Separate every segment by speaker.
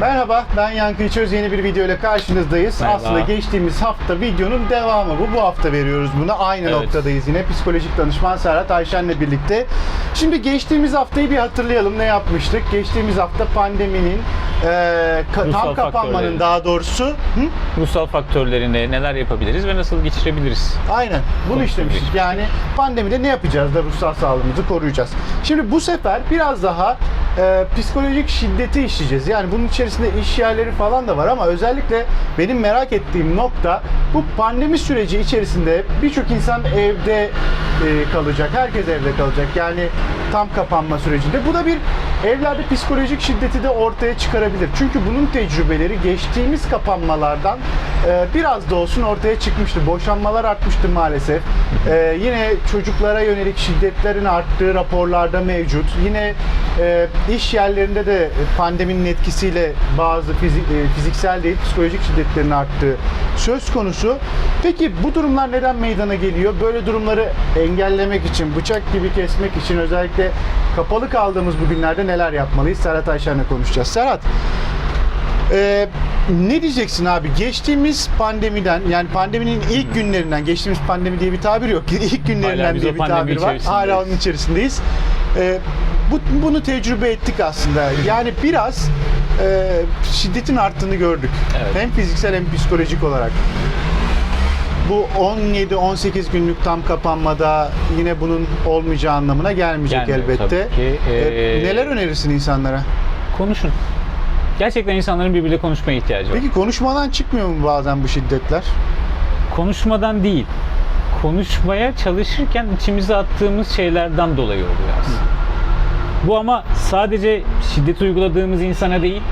Speaker 1: Merhaba, ben Yankı İçöz. Yeni bir video ile karşınızdayız.
Speaker 2: Merhaba.
Speaker 1: Aslında geçtiğimiz hafta videonun devamı bu. Bu hafta veriyoruz bunu. Aynı
Speaker 2: Evet.
Speaker 1: noktadayız yine. Psikolojik danışman Serhat Ayşen'le birlikte. Şimdi geçtiğimiz haftayı bir hatırlayalım. Ne yapmıştık? Geçtiğimiz hafta pandeminin, e, ka-
Speaker 2: Ruhsal
Speaker 1: tam kapanmanın daha doğrusu... Hı?
Speaker 2: ruhsal faktörlerini neler yapabiliriz ve nasıl geçirebiliriz?
Speaker 1: Aynen. Bunu işlemiştik. Yani pandemide ne yapacağız da ruhsal sağlığımızı koruyacağız. Şimdi bu sefer biraz daha e, psikolojik şiddeti işleyeceğiz. Yani bunun içerisinde iş yerleri falan da var ama özellikle benim merak ettiğim nokta bu pandemi süreci içerisinde birçok insan evde e, kalacak. Herkes evde kalacak. Yani tam kapanma sürecinde. Bu da bir evlerde psikolojik şiddeti de ortaya çıkarabilir. Çünkü bunun tecrübeleri geçtiğimiz kapanmalardan e, biraz da olsun ortaya çıkmıştı. Boşanmalar artmıştı maalesef. E, yine çocuklara yönelik şiddetlerin arttığı raporlarda mevcut. Yine e, iş yerlerinde de pandeminin etkisiyle bazı fizi- e, fiziksel değil psikolojik şiddetlerin arttığı söz konusu. Peki bu durumlar neden meydana geliyor? Böyle durumları engellemek için, bıçak gibi kesmek için özellikle kapalı kaldığımız bu günlerde neler yapmalıyız? Serhat Ayşen'le konuşacağız. Serhat, ee, ne diyeceksin abi? Geçtiğimiz pandemiden yani pandeminin ilk günlerinden geçtiğimiz pandemi diye bir tabir yok. İlk günlerinden
Speaker 2: biz
Speaker 1: diye
Speaker 2: o
Speaker 1: bir
Speaker 2: pandemi
Speaker 1: tabir var. Hala onun içerisindeyiz. Ee, bu, bunu tecrübe ettik aslında. Yani biraz e, şiddetin arttığını gördük.
Speaker 2: Evet.
Speaker 1: Hem fiziksel hem psikolojik olarak. Bu 17-18 günlük tam kapanmada yine bunun olmayacağı anlamına gelmeyecek
Speaker 2: Gelmiyor
Speaker 1: elbette.
Speaker 2: tabii ki.
Speaker 1: Ee,
Speaker 2: Ee,
Speaker 1: neler önerirsin insanlara?
Speaker 2: Konuşun. Gerçekten insanların birbiriyle konuşmaya ihtiyacı var.
Speaker 1: Peki konuşmadan çıkmıyor mu bazen bu şiddetler?
Speaker 2: Konuşmadan değil, konuşmaya çalışırken içimize attığımız şeylerden dolayı oluyor aslında. Bu ama sadece şiddet uyguladığımız insana değil,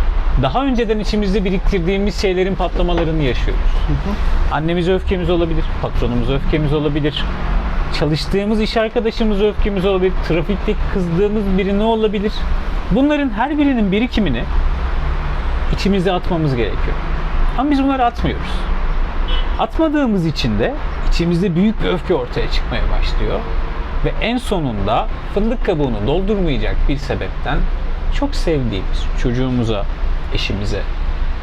Speaker 2: daha önceden içimizde biriktirdiğimiz şeylerin patlamalarını yaşıyoruz. Annemize öfkemiz olabilir, patronumuza öfkemiz olabilir, çalıştığımız iş arkadaşımıza öfkemiz olabilir, trafikte kızdığımız biri ne olabilir? Bunların her birinin birikimini içimize atmamız gerekiyor. Ama biz bunları atmıyoruz. Atmadığımız için de içimizde büyük bir öfke ortaya çıkmaya başlıyor. Ve en sonunda fındık kabuğunu doldurmayacak bir sebepten çok sevdiğimiz çocuğumuza, eşimize,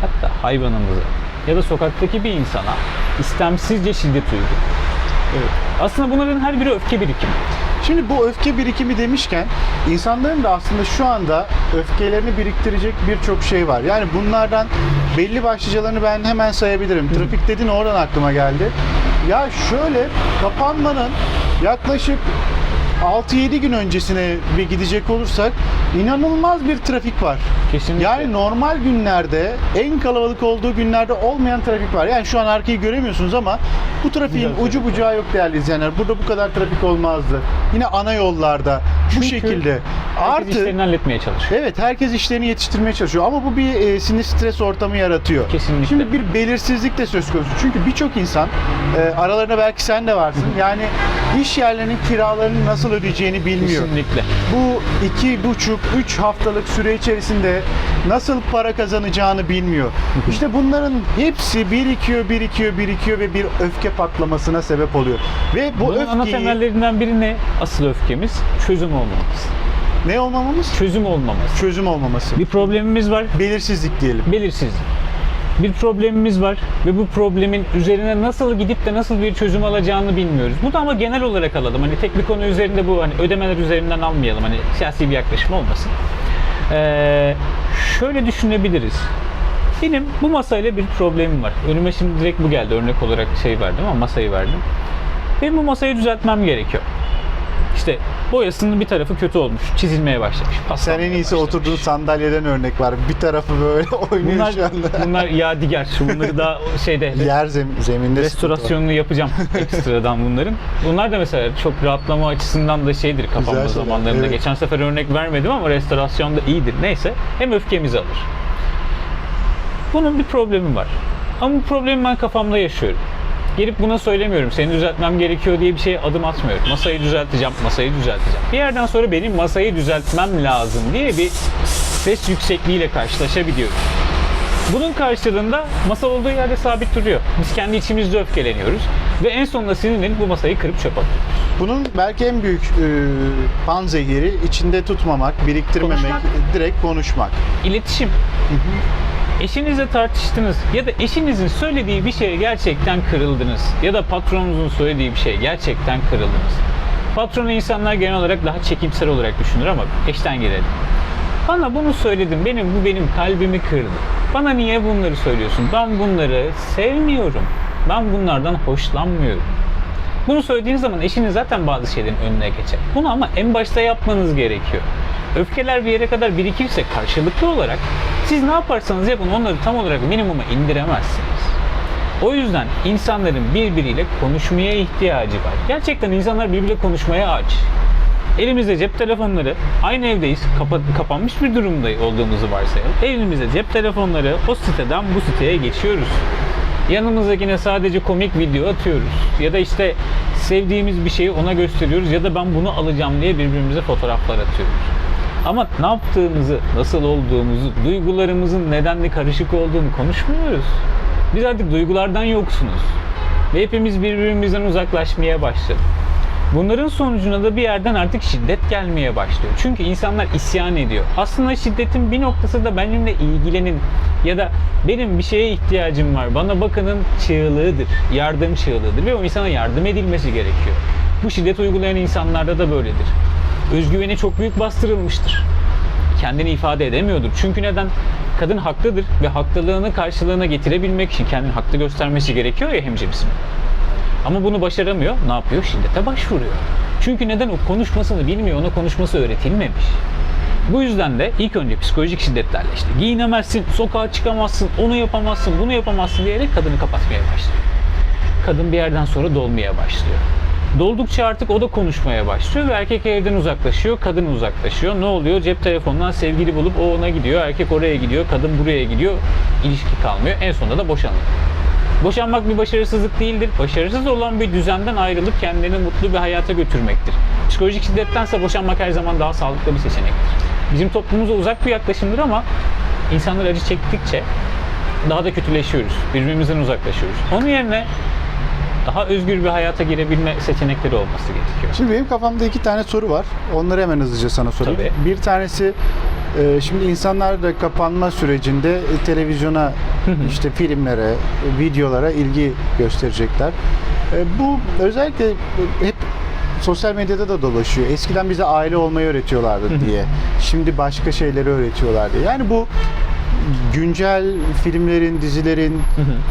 Speaker 2: hatta hayvanımıza ya da sokaktaki bir insana istemsizce şiddet uyguluyor.
Speaker 1: Evet.
Speaker 2: Aslında bunların her biri öfke birikimi.
Speaker 1: Şimdi bu öfke birikimi demişken insanların da aslında şu anda öfkelerini biriktirecek birçok şey var. Yani bunlardan belli başlıcalarını ben hemen sayabilirim. Trafik dedin oradan aklıma geldi. Ya şöyle kapanmanın yaklaşık 6-7 gün öncesine bir gidecek olursak inanılmaz bir trafik var.
Speaker 2: Kesinlikle.
Speaker 1: Yani normal günlerde en kalabalık olduğu günlerde olmayan trafik var. Yani şu an arkayı göremiyorsunuz ama bu trafiğin
Speaker 2: Güzel
Speaker 1: ucu bucağı yok değerli izleyenler. Burada bu kadar trafik olmazdı. Yine ana yollarda bu şekilde. Artı
Speaker 2: işlerini halletmeye çalışıyor.
Speaker 1: Evet herkes işlerini yetiştirmeye çalışıyor ama bu bir e, sinir stres ortamı yaratıyor.
Speaker 2: Kesinlikle.
Speaker 1: Şimdi bir belirsizlik de söz konusu. Çünkü birçok insan e, aralarında belki sen de varsın. Yani iş yerlerinin kiralarını nasıl ödeyeceğini bilmiyor.
Speaker 2: Kesinlikle.
Speaker 1: Bu iki buçuk, üç haftalık süre içerisinde nasıl para kazanacağını bilmiyor. İşte bunların hepsi birikiyor, birikiyor, birikiyor ve bir öfke patlamasına sebep oluyor. Ve bu
Speaker 2: Bunun ana
Speaker 1: öfkeyi
Speaker 2: temellerinden biri ne? Asıl öfkemiz çözüm olmamız.
Speaker 1: ne olmamamız?
Speaker 2: Çözüm olmaması.
Speaker 1: Çözüm olmaması.
Speaker 2: Bir problemimiz var,
Speaker 1: Belirsizlik diyelim.
Speaker 2: belirsizlik. Bir problemimiz var ve bu problemin üzerine nasıl gidip de nasıl bir çözüm alacağını bilmiyoruz. Bu da ama genel olarak alalım. Hani tek bir konu üzerinde bu hani ödemeler üzerinden almayalım. Hani siyasi bir yaklaşım olmasın. Ee, şöyle düşünebiliriz. Benim bu masayla bir problemim var. Önüme şimdi direkt bu geldi. Örnek olarak şey verdim ama masayı verdim. Benim bu masayı düzeltmem gerekiyor. İşte boyasının bir tarafı kötü olmuş, çizilmeye başlamış.
Speaker 1: Sen en iyisi
Speaker 2: başlamış.
Speaker 1: oturduğun sandalyeden örnek var. Bir tarafı böyle oynuyor
Speaker 2: Bunlar,
Speaker 1: şu anda.
Speaker 2: bunlar yadigar. Bunları da şeyde
Speaker 1: Yer zem zeminde
Speaker 2: restorasyonunu yapacağım ekstradan bunların. Bunlar da mesela çok rahatlama açısından da şeydir kapanma zamanlarında.
Speaker 1: evet.
Speaker 2: Geçen sefer örnek vermedim ama restorasyonda iyidir. Neyse hem öfkemizi alır. Bunun bir problemi var. Ama bu problemi ben kafamda yaşıyorum. Gelip buna söylemiyorum. Seni düzeltmem gerekiyor diye bir şeye adım atmıyorum. Masayı düzelteceğim, masayı düzelteceğim. Bir yerden sonra benim masayı düzeltmem lazım diye bir ses yüksekliğiyle karşılaşabiliyorum. Bunun karşılığında masa olduğu yerde sabit duruyor. Biz kendi içimizde öfkeleniyoruz. Ve en sonunda sinirlenip bu masayı kırıp çöpe atıyoruz.
Speaker 1: Bunun belki en büyük e, panzehiri içinde tutmamak, biriktirmemek,
Speaker 2: Konuşmak.
Speaker 1: direkt konuşmak.
Speaker 2: İletişim. Eşinizle tartıştınız ya da eşinizin söylediği bir şeye gerçekten kırıldınız ya da patronunuzun söylediği bir şeye gerçekten kırıldınız. Patronu insanlar genel olarak daha çekimsel olarak düşünür ama eşten gelelim. Bana bunu söyledin, benim bu benim kalbimi kırdı. Bana niye bunları söylüyorsun? Ben bunları sevmiyorum. Ben bunlardan hoşlanmıyorum. Bunu söylediğiniz zaman eşiniz zaten bazı şeylerin önüne geçer. Bunu ama en başta yapmanız gerekiyor. Öfkeler bir yere kadar birikirse karşılıklı olarak siz ne yaparsanız yapın onları tam olarak minimuma indiremezsiniz. O yüzden insanların birbiriyle konuşmaya ihtiyacı var. Gerçekten insanlar birbiriyle konuşmaya aç. Elimizde cep telefonları, aynı evdeyiz, kapa- kapanmış bir durumda olduğumuzu varsayalım. Elimizde cep telefonları, o siteden bu siteye geçiyoruz. Yanımızdakine sadece komik video atıyoruz. Ya da işte sevdiğimiz bir şeyi ona gösteriyoruz ya da ben bunu alacağım diye birbirimize fotoğraflar atıyoruz. Ama ne yaptığımızı, nasıl olduğumuzu, duygularımızın nedenli karışık olduğunu konuşmuyoruz. Biz artık duygulardan yoksunuz. Ve hepimiz birbirimizden uzaklaşmaya başladık. Bunların sonucunda da bir yerden artık şiddet gelmeye başlıyor. Çünkü insanlar isyan ediyor. Aslında şiddetin bir noktası da benimle ilgilenin ya da benim bir şeye ihtiyacım var. Bana bakının çığlığıdır. Yardım çığlığıdır ve o insana yardım edilmesi gerekiyor. Bu şiddet uygulayan insanlarda da böyledir. Özgüveni çok büyük bastırılmıştır. Kendini ifade edemiyordur. Çünkü neden? Kadın haklıdır ve haklılığını karşılığına getirebilmek için kendini haklı göstermesi gerekiyor ya hemcinsine. Ama bunu başaramıyor. Ne yapıyor? Şiddete başvuruyor. Çünkü neden? O konuşmasını bilmiyor. Ona konuşması öğretilmemiş. Bu yüzden de ilk önce psikolojik şiddetlerle işte giyinemezsin, sokağa çıkamazsın, onu yapamazsın, bunu yapamazsın diyerek kadını kapatmaya başlıyor. Kadın bir yerden sonra dolmaya başlıyor. Doldukça artık o da konuşmaya başlıyor ve erkek evden uzaklaşıyor, kadın uzaklaşıyor. Ne oluyor? Cep telefonundan sevgili bulup o ona gidiyor, erkek oraya gidiyor, kadın buraya gidiyor. İlişki kalmıyor. En sonunda da boşanıyor. Boşanmak bir başarısızlık değildir. Başarısız olan bir düzenden ayrılıp kendini mutlu bir hayata götürmektir. Psikolojik şiddettense boşanmak her zaman daha sağlıklı bir seçenektir. Bizim toplumumuza uzak bir yaklaşımdır ama insanlar acı çektikçe daha da kötüleşiyoruz. Birbirimizden uzaklaşıyoruz. Onun yerine daha özgür bir hayata girebilme seçenekleri olması gerekiyor.
Speaker 1: Şimdi benim kafamda iki tane soru var. Onları hemen hızlıca sana sorayım.
Speaker 2: Tabii.
Speaker 1: Bir tanesi e, şimdi insanlar da kapanma sürecinde e, televizyona, işte filmlere, e, videolara ilgi gösterecekler. Bu özellikle hep sosyal medyada da dolaşıyor. Eskiden bize aile olmayı öğretiyorlardı diye. Şimdi başka şeyleri öğretiyorlar diye. Yani bu güncel filmlerin, dizilerin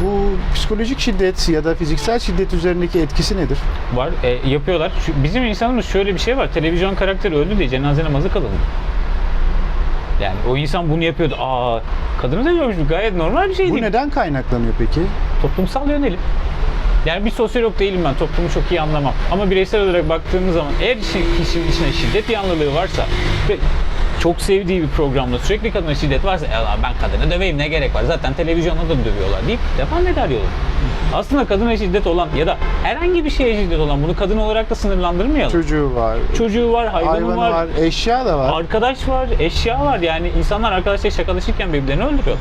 Speaker 1: bu psikolojik şiddet ya da fiziksel şiddet üzerindeki etkisi nedir?
Speaker 2: Var, e, yapıyorlar. Şu, bizim insanımız şöyle bir şey var. Televizyon karakteri öldü diye cenaze namazı kılındı. Yani o insan bunu yapıyordu. Aa, kadını dövüyormuş. Bu gayet normal bir şey
Speaker 1: Bu
Speaker 2: değil.
Speaker 1: neden kaynaklanıyor peki?
Speaker 2: Toplumsal yönelim. Yani bir sosyolog değilim ben. Toplumu çok iyi anlamam. Ama bireysel olarak baktığımız zaman eğer işin- kişinin içine şiddet yanlılığı varsa ve çok sevdiği bir programda sürekli kadına şiddet varsa ya ben kadını döveyim ne gerek var zaten televizyonda da dövüyorlar deyip devam eder yolu. Aslında kadına şiddet olan ya da herhangi bir şeye şiddet olan bunu kadın olarak da sınırlandırmayalım.
Speaker 1: Çocuğu var,
Speaker 2: Çocuğu var, hayvanı,
Speaker 1: hayvanı
Speaker 2: var,
Speaker 1: var, eşya da var.
Speaker 2: arkadaş var, eşya var. Yani insanlar arkadaşlar şakalaşırken birbirlerini öldürüyor.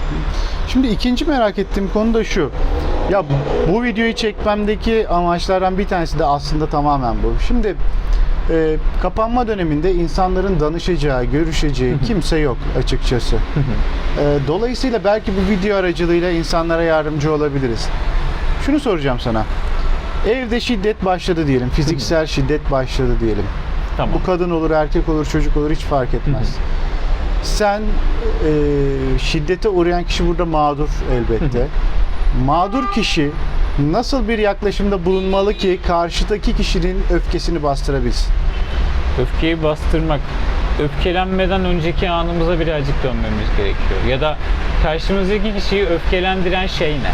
Speaker 1: Şimdi ikinci merak ettiğim konu da şu. Ya bu videoyu çekmemdeki amaçlardan bir tanesi de aslında tamamen bu. Şimdi e, kapanma döneminde insanların danışacağı, görüşeceği kimse yok açıkçası. E, dolayısıyla belki bu video aracılığıyla insanlara yardımcı olabiliriz. Şunu soracağım sana. Evde şiddet başladı diyelim, fiziksel şiddet başladı diyelim.
Speaker 2: Tamam.
Speaker 1: Bu kadın olur, erkek olur, çocuk olur hiç fark etmez. Sen e, şiddete uğrayan kişi burada mağdur elbette. mağdur kişi nasıl bir yaklaşımda bulunmalı ki karşıdaki kişinin öfkesini bastırabilsin?
Speaker 2: Öfkeyi bastırmak, öfkelenmeden önceki anımıza birazcık dönmemiz gerekiyor. Ya da karşımızdaki kişiyi öfkelendiren şey ne?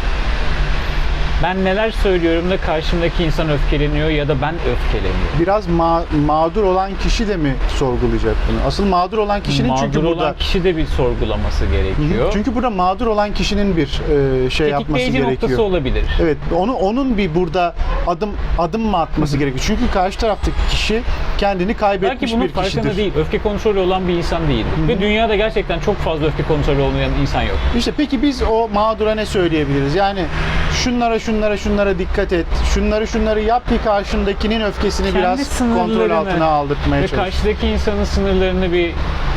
Speaker 2: Ben neler söylüyorum da karşımdaki insan öfkeleniyor ya da ben öfkeleniyorum.
Speaker 1: Biraz ma- mağdur olan kişi de mi sorgulayacak bunu? Asıl mağdur olan kişinin
Speaker 2: Mağdur
Speaker 1: çünkü
Speaker 2: olan
Speaker 1: burada
Speaker 2: kişi de bir sorgulaması gerekiyor.
Speaker 1: çünkü burada mağdur olan kişinin bir e, şey yapması gerekiyor.
Speaker 2: noktası olabilir.
Speaker 1: Evet, onu onun bir burada adım adım mı atması gerekiyor? Çünkü karşı taraftaki kişi kendini kaybetmiş
Speaker 2: Belki bunun
Speaker 1: bir
Speaker 2: farkında
Speaker 1: kişidir.
Speaker 2: değil. Öfke kontrolü olan bir insan değil. Ve dünyada gerçekten çok fazla öfke kontrolü olmayan insan yok.
Speaker 1: İşte peki biz o mağdura ne söyleyebiliriz? Yani şunlara şunlara şunlara dikkat et. Şunları şunları yap ki karşındakinin öfkesini
Speaker 2: Kendi
Speaker 1: biraz kontrol altına aldırtmaya
Speaker 2: Ve
Speaker 1: çalış.
Speaker 2: karşıdaki insanın sınırlarını bir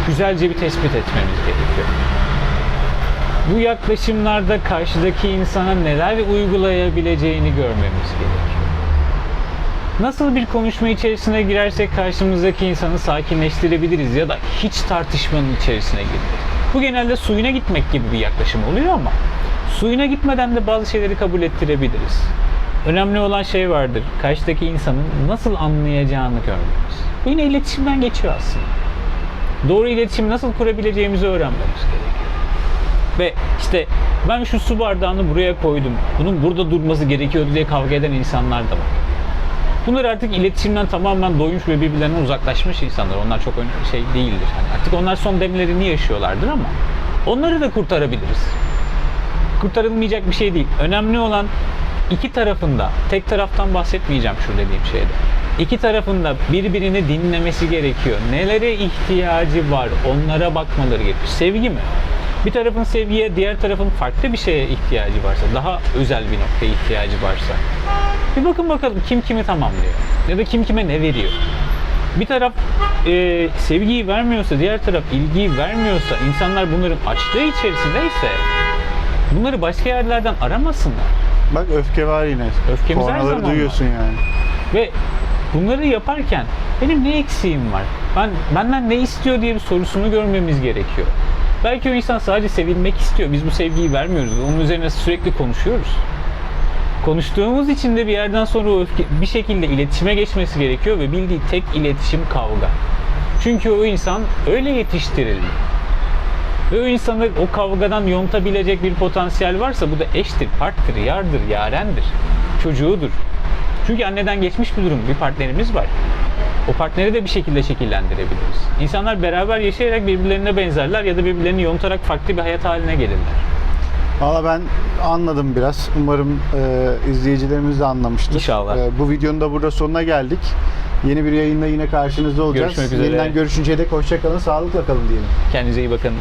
Speaker 2: güzelce bir tespit etmemiz gerekiyor. bu yaklaşımlarda karşıdaki insana neler uygulayabileceğini görmemiz gerekiyor. Nasıl bir konuşma içerisine girersek karşımızdaki insanı sakinleştirebiliriz ya da hiç tartışmanın içerisine girmek. Bu genelde suyuna gitmek gibi bir yaklaşım oluyor ama suyuna gitmeden de bazı şeyleri kabul ettirebiliriz. Önemli olan şey vardır. Karşıdaki insanın nasıl anlayacağını görmemiz. Bu yine iletişimden geçiyor aslında. Doğru iletişimi nasıl kurabileceğimizi öğrenmemiz gerekiyor. Ve işte ben şu su bardağını buraya koydum. Bunun burada durması gerekiyordu diye kavga eden insanlar da var. Bunlar artık iletişimden tamamen doymuş ve birbirlerinden uzaklaşmış insanlar. Onlar çok önemli şey değildir. Hani artık onlar son demlerini yaşıyorlardır ama onları da kurtarabiliriz. Kurtarılmayacak bir şey değil. Önemli olan iki tarafında, tek taraftan bahsetmeyeceğim şu dediğim şeyde. İki tarafında birbirini dinlemesi gerekiyor. Nelere ihtiyacı var onlara bakmaları gerekiyor. Sevgi mi? Bir tarafın sevgiye, diğer tarafın farklı bir şeye ihtiyacı varsa, daha özel bir noktaya ihtiyacı varsa. Bir bakın bakalım kim kimi tamamlıyor. Ya da kim kime ne veriyor. Bir taraf e, sevgiyi vermiyorsa, diğer taraf ilgiyi vermiyorsa, insanlar bunların açlığı içerisindeyse bunları başka yerlerden aramasınlar.
Speaker 1: Bak öfke var yine.
Speaker 2: Öfkemiz her zaman var.
Speaker 1: duyuyorsun yani.
Speaker 2: Ve bunları yaparken benim ne eksiğim var? Ben benden ne istiyor diye bir sorusunu görmemiz gerekiyor. Belki o insan sadece sevilmek istiyor. Biz bu sevgiyi vermiyoruz. Onun üzerine sürekli konuşuyoruz. Konuştuğumuz için de bir yerden sonra o öfke bir şekilde iletişime geçmesi gerekiyor ve bildiği tek iletişim kavga. Çünkü o insan öyle yetiştirildi. Ve o insanı o kavgadan yontabilecek bir potansiyel varsa bu da eştir, parttir, yardır, yarendir, çocuğudur. Çünkü anneden geçmiş bir durum, bir partnerimiz var. O partneri de bir şekilde şekillendirebiliriz. İnsanlar beraber yaşayarak birbirlerine benzerler ya da birbirlerini yontarak farklı bir hayat haline gelirler.
Speaker 1: Valla ben anladım biraz. Umarım e, izleyicilerimiz de anlamıştır.
Speaker 2: İnşallah.
Speaker 1: E, bu videonun da burada sonuna geldik. Yeni bir yayında yine karşınızda olacağız.
Speaker 2: Görüşmek üzere.
Speaker 1: Yeniden görüşünceye dek hoşçakalın, sağlıkla kalın diyelim.
Speaker 2: Kendinize iyi bakın.